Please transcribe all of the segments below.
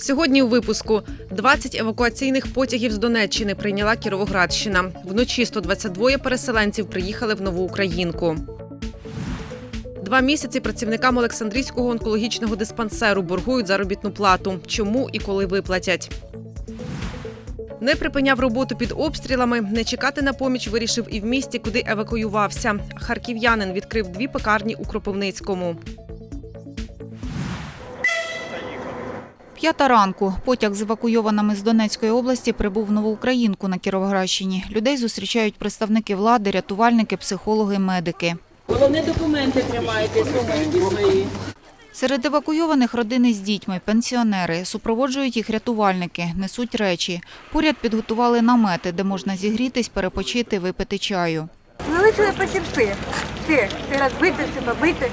Сьогодні у випуску 20 евакуаційних потягів з Донеччини прийняла Кіровоградщина. Вночі 122 переселенців приїхали в Нову Українку. Два місяці працівникам Олександрійського онкологічного диспансеру боргують заробітну плату. Чому і коли виплатять? Не припиняв роботу під обстрілами. Не чекати на поміч вирішив і в місті, куди евакуювався. Харків'янин відкрив дві пекарні у Кропивницькому. П'ята ранку. Потяг з евакуйованими з Донецької області прибув в Новоукраїнку на Кіровоградщині. Людей зустрічають представники влади, рятувальники, психологи, медики. Головне документи тримайте, сумочки свої. Серед евакуйованих родини з дітьми, пенсіонери. Супроводжують їх рятувальники, несуть речі. Поряд підготували намети, де можна зігрітись, перепочити, випити чаю. Залишили потім все. Все. Все розбите, все побите.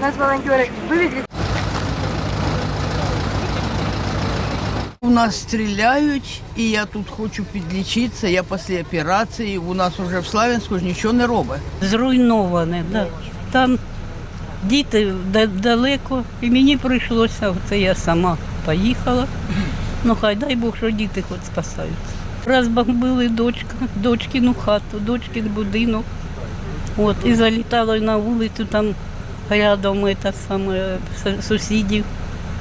Нас волонтери вивезли. У нас стріляють, і я тут хочу підлічитися. Я після операції. У нас вже в Славянську ж нічого не робить. Зруйноване, да. Там діти далеко, і мені прийшлося, оце я сама поїхала. Ну хай дай Бог, що діти хоч спасаються. Розбомбили дочка, дочкину хату, дочкин будинок. От, і залітали на вулицю, там рядом це саме сусідів.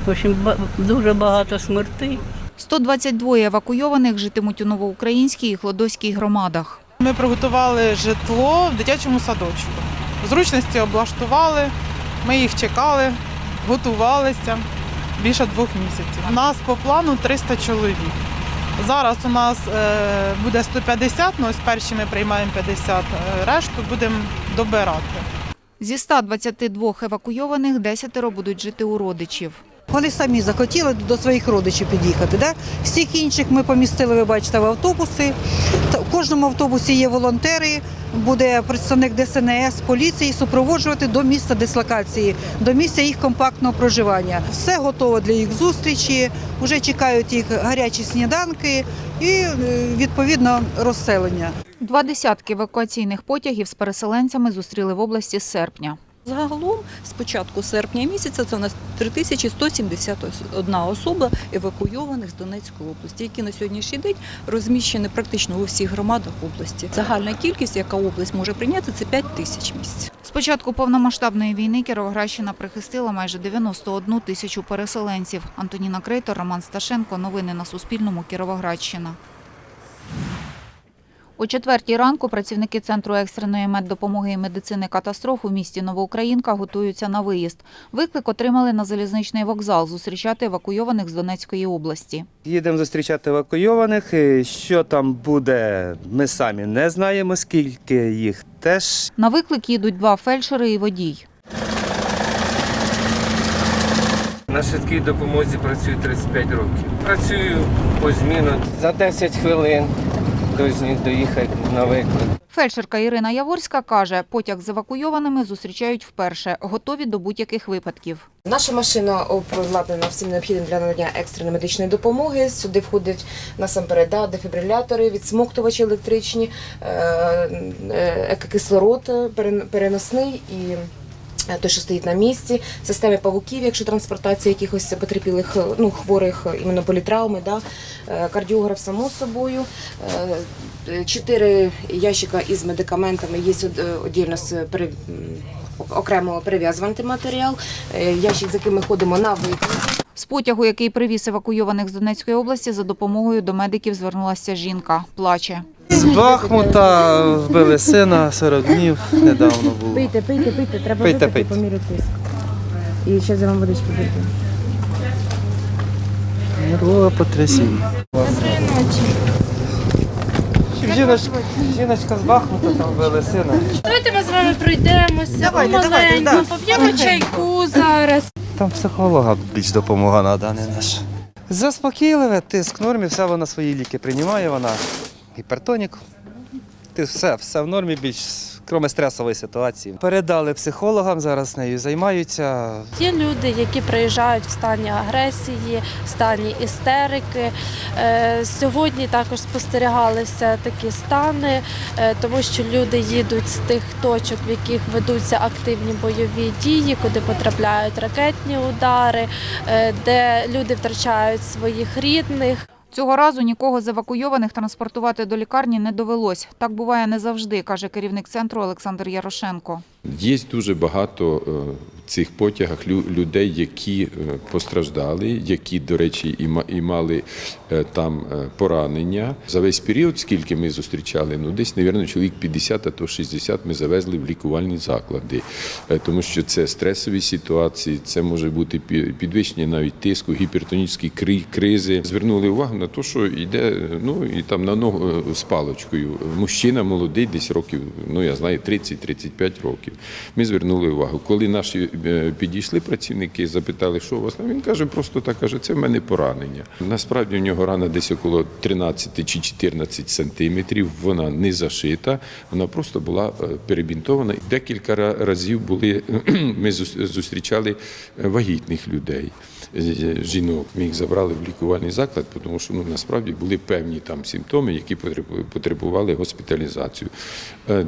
В общем, дуже багато смертей. 122 евакуйованих житимуть у Новоукраїнській і Хлодоській громадах. Ми приготували житло в дитячому садочку. Зручності облаштували, ми їх чекали, готувалися більше двох місяців. У нас по плану 300 чоловік. Зараз у нас е, буде 150, ну ось перші ми приймаємо 50, е, решту будемо добирати. Зі 122 евакуйованих 10 будуть жити у родичів. Вони самі захотіли до своїх родичів під'їхати. Да? Всіх інших ми помістили, ви бачите, в автобуси. В кожному автобусі є волонтери, буде представник ДСНС, поліції супроводжувати до місця дислокації, до місця їх компактного проживання. Все готово для їх зустрічі, вже чекають їх гарячі сніданки і е, відповідно розселення. Два десятки евакуаційних потягів з переселенцями зустріли в області з серпня. Загалом з початку серпня місяця це у нас 3171 особа евакуйованих з Донецької області, які на сьогоднішній день розміщені практично у всіх громадах області. Загальна кількість, яка область може прийняти, це 5 тисяч місць. З початку повномасштабної війни Кіровоградщина прихистила майже 91 тисячу переселенців. Антоніна Крейтор, Роман Сташенко. Новини на Суспільному. Кіровоградщина. О четвертій ранку працівники Центру екстреної меддопомоги і медицини катастроф у місті Новоукраїнка готуються на виїзд. Виклик отримали на залізничний вокзал зустрічати евакуйованих з Донецької області. Їдемо зустрічати евакуйованих. Що там буде, ми самі не знаємо, скільки їх теж. На виклик їдуть два фельдшери і водій. На швидкій допомозі працюю 35 років. Працюю по зміну за 10 хвилин повинні доїхати на виклик. Фельдшерка Ірина Яворська каже, потяг з евакуйованими зустрічають вперше, готові до будь-яких випадків. Наша машина обладнана всім необхідним для надання екстреної медичної допомоги. Сюди входять насамперед да, дефібрилятори, відсмоктувачі електричні, е, е, кислород переносний і. Е, Той, що стоїть на місці, системи павуків, якщо транспортація якихось потерпілих ну, хворих іменно політравми, да, е, кардіограф само собою, е, чотири ящика із медикаментами, є віддільно з м, окремо перев'язуваний матеріал, е, ящик, з яким ми ходимо на виклик. З потягу, який привіз евакуйованих з Донецької області, за допомогою до медиків звернулася жінка. Плаче. З Бахмута вбили сина 40 днів недавно було. Пийте, пийте, пийте, треба Пийте, випити пийте. по мірі тиск. І ще за вам водички буде. Нервове потрясіння. Доброї ночі. Жіночка, жіночка з Бахмута там вбили сина. Давайте ми з вами пройдемося Давайте, давайте, помаленьку, да. поп'ємо чайку зараз. Там психолога більш допомога треба, не наш. Заспокійливе, тиск в нормі, все вона свої ліки приймає, вона гіпертонік. Ти все, все в нормі, більш крім стресової ситуації. Передали психологам, зараз нею займаються. Є люди, які приїжджають в стані агресії, в стані істерики. Е, Сьогодні також спостерігалися такі стани, е, тому що люди їдуть з тих точок, в яких ведуться активні бойові дії, куди потрапляють ракетні удари, е, де люди втрачають своїх рідних. Цього разу нікого з евакуйованих транспортувати до лікарні не довелось. Так буває не завжди, каже керівник центру Олександр Ярошенко. Є дуже багато е, в цих потягах лю- людей, які е, постраждали, які, до речі, і ма- і мали е, там е, поранення. За весь період, скільки ми зустрічали, ну десь, мабуть, чоловік 50, а то 60 ми завезли в лікувальні заклади, Е, тому що це стресові ситуації, це може бути пі- підвищення навіть тиску, гіпертонічні кризи. Звернули увагу на те, що йде е, ну і там на ногу е, з паличкою. Мужчина молодий, десь років, ну я знаю, 30-35 років. Ми звернули увагу. Коли наші е, підійшли працівники, запитали, що у вас там, він каже, просто так каже, це в мене поранення. Насправді у нього рана десь около 13 чи 14 сантиметрів. Вона не зашита, вона просто була е, перебінтована. Декілька разів були ми зустрічали е, вагітних людей. Жінок ми їх забрали в лікувальний заклад, тому що ну насправді були певні там симптоми, які потребували госпіталізацію. Е,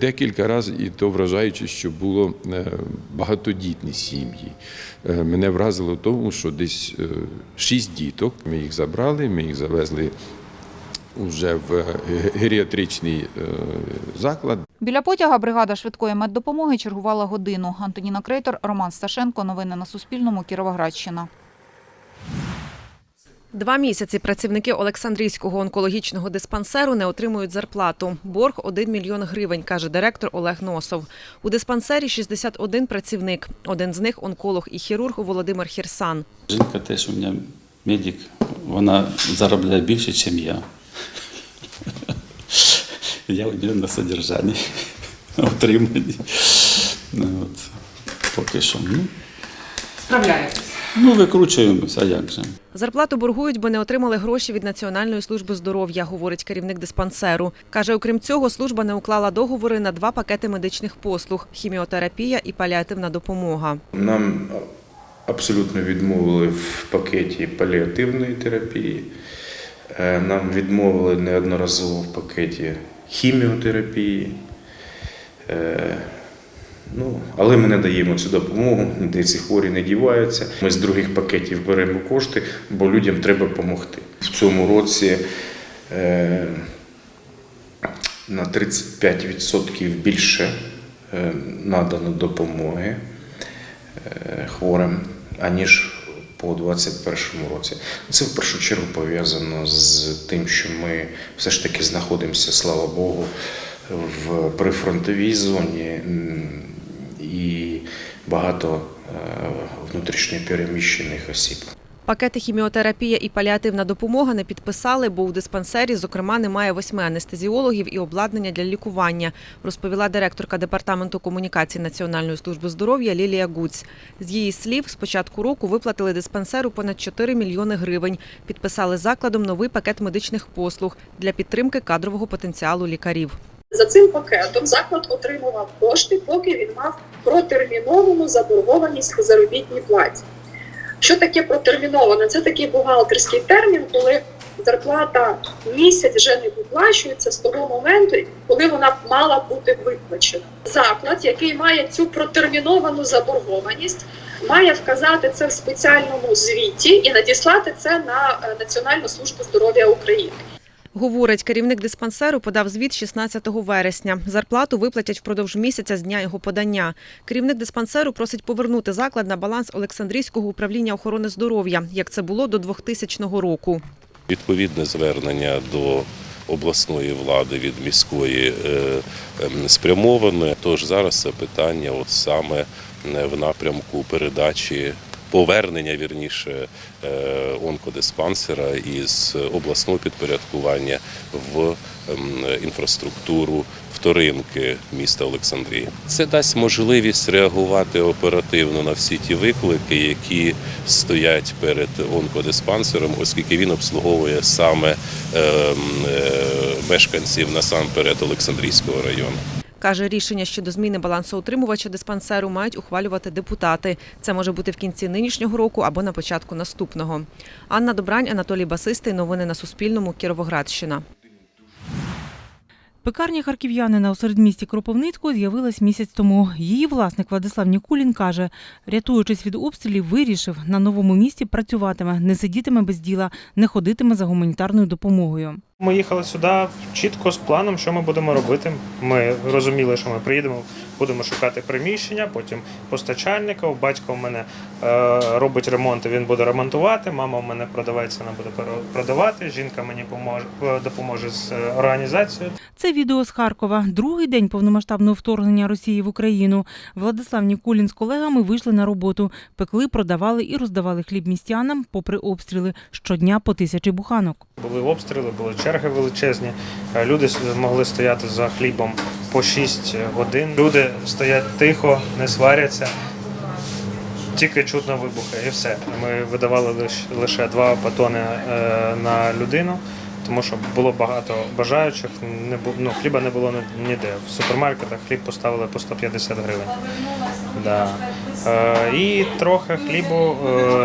Декілька разів, і то вражаючи, що було е, багатодітні сім'ї. Е, Мене вразило в тому, що десь шість діток. Ми їх забрали, ми їх завезли вже в е, геріатричний е, заклад. Біля потяга бригада швидкої меддопомоги чергувала годину. Антоніна Крейтор, Роман Сташенко. Новини на Суспільному. Кіровоградщина. Два місяці працівники Олександрійського онкологічного диспансеру не отримують зарплату. Борг 1 мільйон гривень, каже директор Олег Носов. У диспансері 61 працівник. Один з них онколог і хірург Володимир Хірсан. Жінка теж у мене медик, вона заробляє більше, ніж я. Я у нее на содержанні, на утриманні. Ну, от, поки що. Ну, Справляєтесь. ну, викручуємося, а як же. Зарплату боргують, бо не отримали гроші від Національної служби здоров'я, говорить керівник диспансеру. Каже, окрім цього, служба не уклала договори на два пакети медичних послуг хіміотерапія і паліативна допомога. Нам абсолютно відмовили в пакеті паліативної терапії. Е, Нам відмовили неодноразово в пакеті хіміотерапії. Е, Ну, але ми не даємо цю допомогу, де ці хворі не діваються. Ми з других пакетів беремо кошти, бо людям треба допомогти. В цьому році е, на 35% більше надано допомоги хворим, аніж по 2021 році. Це в першу чергу пов'язано з тим, що ми все ж таки знаходимося, слава Богу, в прифронтовій зоні і багато е, внутрішньопереміщених осіб. Пакети хіміотерапія і паліативна допомога не підписали, бо у диспансері, зокрема, немає восьми анестезіологів і обладнання для лікування, розповіла директорка департаменту комунікації Національної служби здоров'я Лілія Гуць. З її слів, з початку року виплатили диспансеру понад 4 мільйони гривень. Підписали закладом новий пакет медичних послуг для підтримки кадрового потенціалу лікарів. За цим пакетом заклад отримував кошти, поки він мав протерміновану заборгованість по заробітній платі. Що таке протерміновано? Це такий бухгалтерський термін, коли зарплата місяць вже не виплачується з того моменту, коли вона мала бути виплачена. Заклад, який має цю протерміновану заборгованість, має вказати це в спеціальному звіті і надіслати це на е, Національну службу здоров'я України. Говорить, керівник диспансеру подав звіт 16 вересня. Зарплату виплатять впродовж місяця з дня його подання. Керівник диспансеру просить повернути заклад на баланс Олександрійського управління охорони здоров'я, як це було до 2000 року. Відповідне звернення до обласної влади від міської е, ем, спрямоване. Тож зараз це питання от саме е, в напрямку передачі. Повернення вірніше е, онкодиспансера із обласного підпорядкування в ем, інфраструктуру вторинки міста Олександрії. Це дасть можливість реагувати оперативно на всі ті виклики, які стоять перед онкодиспансером, оскільки він обслуговує саме ем, е, мешканців насамперед Олександрійського району. Каже, рішення щодо зміни балансоутримувача диспансеру мають ухвалювати депутати. Це може бути в кінці нинішнього року або на початку наступного. Анна Добрань, Анатолій Басистий. Новини на Суспільному. Кіровоградщина. Пекарня харків'янина у середмісті Кропивницького з'явилась місяць тому. Її власник Владислав Нікулін каже, рятуючись від обстрілів, вирішив на новому місці працюватиме, не сидітиме без діла, не ходитиме за гуманітарною допомогою. Ми їхали сюди чітко з планом, що ми будемо робити. Ми розуміли, що ми приїдемо, будемо шукати приміщення, потім постачальника. Батько у мене е, робить ремонт, він буде ремонтувати. Мама у мене продавець, вона буде продавати. Жінка мені поможе допоможе з е, організацією. Це відео з Харкова. Другий день повномасштабного вторгнення Росії в Україну. Владислав Нікулін з колегами вийшли на роботу, пекли, продавали і роздавали хліб містянам, попри обстріли щодня по тисячі буханок. Були обстріли, були черги величезні. Е, Люди могли стояти за хлібом по 6 годин. Люди стоять тихо, не сваряться. Тільки чутно вибухи і все. Ми видавали лише, два батони е, на людину, тому що було багато бажаючих. Не бу- ну, хліба не було ніде. В супермаркетах хліб поставили по 150 гривень. Да. Е, і трохи хлібу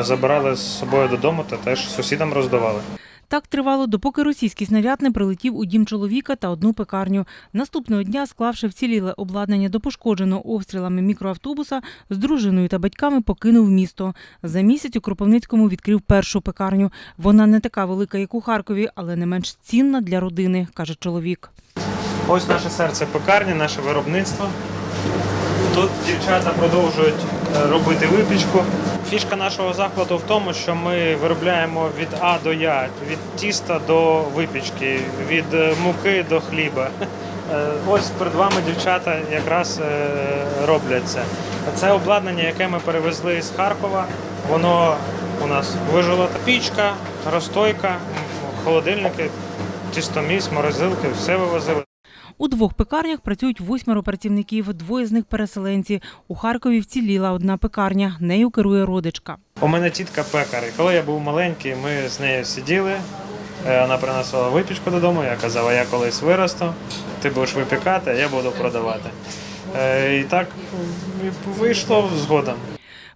забирали з собою додому та теж сусідам роздавали. Так тривало, допоки російський снаряд не прилетів у дім чоловіка та одну пекарню. Наступного дня, склавши вціліле обладнання до пошкодженого обстрілами мікроавтобуса, з дружиною та батьками покинув місто. За місяць у Кропивницькому відкрив першу пекарню. Вона не така велика, як у Харкові, але не менш цінна для родини, каже чоловік. Ось наше серце пекарні, наше виробництво. Тут дівчата продовжують е, робити випічку. Фішка нашого закладу в тому, що ми виробляємо від А до Я, від тіста до випічки, від е, муки до хліба. Е, Ось перед вами дівчата якраз е, роблять це. Це обладнання, яке ми перевезли з Харкова. Воно у нас вижило пічка, розстойка, холодильники, тістоміс, морозилки, все вивозили. У двох пекарнях працюють восьмеро працівників, двоє з них переселенці. У Харкові вціліла одна пекарня. Нею керує родичка. У мене тітка пекар. І коли я був маленький, ми з нею сиділи. Е, Вона приносила випічку додому. Я казала, я колись виросту, ти будеш випікати, а я буду продавати. Е, І так вийшло згодом.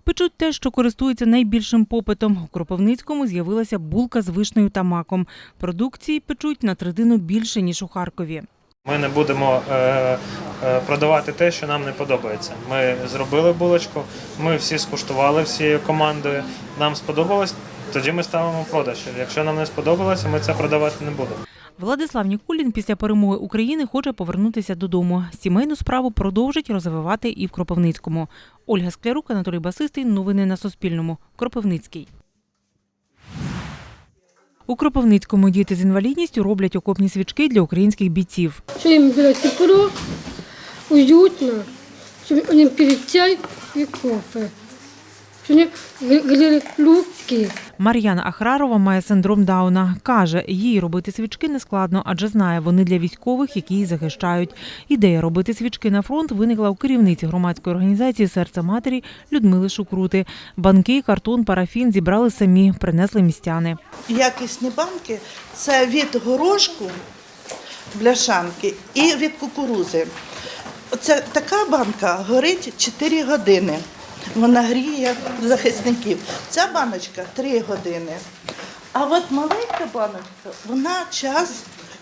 Печуть те, що користується найбільшим попитом. У Кропивницькому з'явилася булка з вишнею та маком. Продукції печуть на третину більше, ніж у Харкові. Ми не будемо е, е, продавати те, що нам не подобається. Ми зробили булочку, ми всі скуштували всією командою. Нам сподобалось, тоді ми ставимо продаж. Якщо нам не сподобалося, ми це продавати не будемо. Владислав Нікулін після перемоги України хоче повернутися додому. Сімейну справу продовжить розвивати і в Кропивницькому. Ольга Склярук, Анатолій Басистий. Новини на Суспільному. Кропивницький. У Кропивницькому діти з інвалідністю роблять окопні свічки для українських бійців. Що їм було тепло, уютно, щоб вони пили і кофе. Щоб вони гріли руки. Мар'яна Ахрарова має синдром Дауна. Каже, їй робити свічки не складно, адже знає, вони для військових, які її захищають. Ідея робити свічки на фронт виникла у керівниці громадської організації Серце матері Людмили Шукрути. Банки, картон, парафін зібрали самі, принесли містяни. Якісні банки це від горошку, бляшанки і від кукурузи. Це така банка горить 4 години. Вона гріє захисників. Ця баночка 3 години. А от маленька баночка, вона час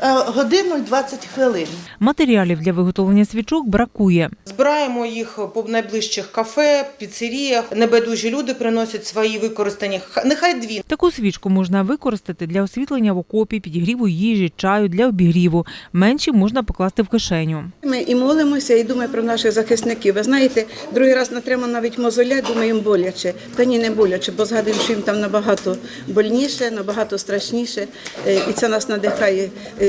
годину і 20 хвилин. Матеріалів для виготовлення свічок бракує. Збираємо їх по найближчих кафе, піцеріях. Небайдужі люди приносять свої використані. Нехай дві. Таку свічку можна використати для освітлення в окопі, підігріву їжі, чаю, для обігріву. Менші можна покласти в кишеню. Ми і молимося, і думаємо про наших захисників. Ви знаєте, другий раз натримав навіть мозоля, думаю, їм боляче. Та ні, не боляче, бо згадуємо, що їм там набагато больніше, набагато страшніше. Е, І це нас надихає е, е,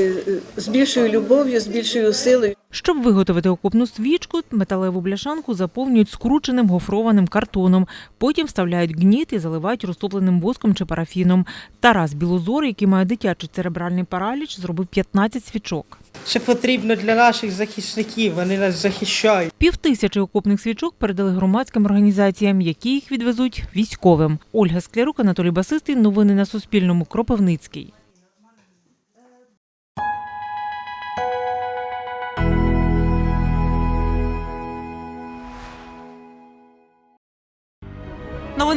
з більшою любов'ю, з більшою силою. Щоб виготовити окопну свічку, металеву бляшанку заповнюють скрученим гофрованим картоном. Потім вставляють гніт і заливають розтопленим воском чи парафіном. Тарас Білозор, який має дитячий церебральний параліч, зробив 15 свічок. Це потрібно для наших захисників. Вони нас захищають. Півтисячі окопних свічок передали громадським організаціям, які їх відвезуть військовим. Ольга Склярук, Анатолій Басистий. Новини на Суспільному. Кропивницький.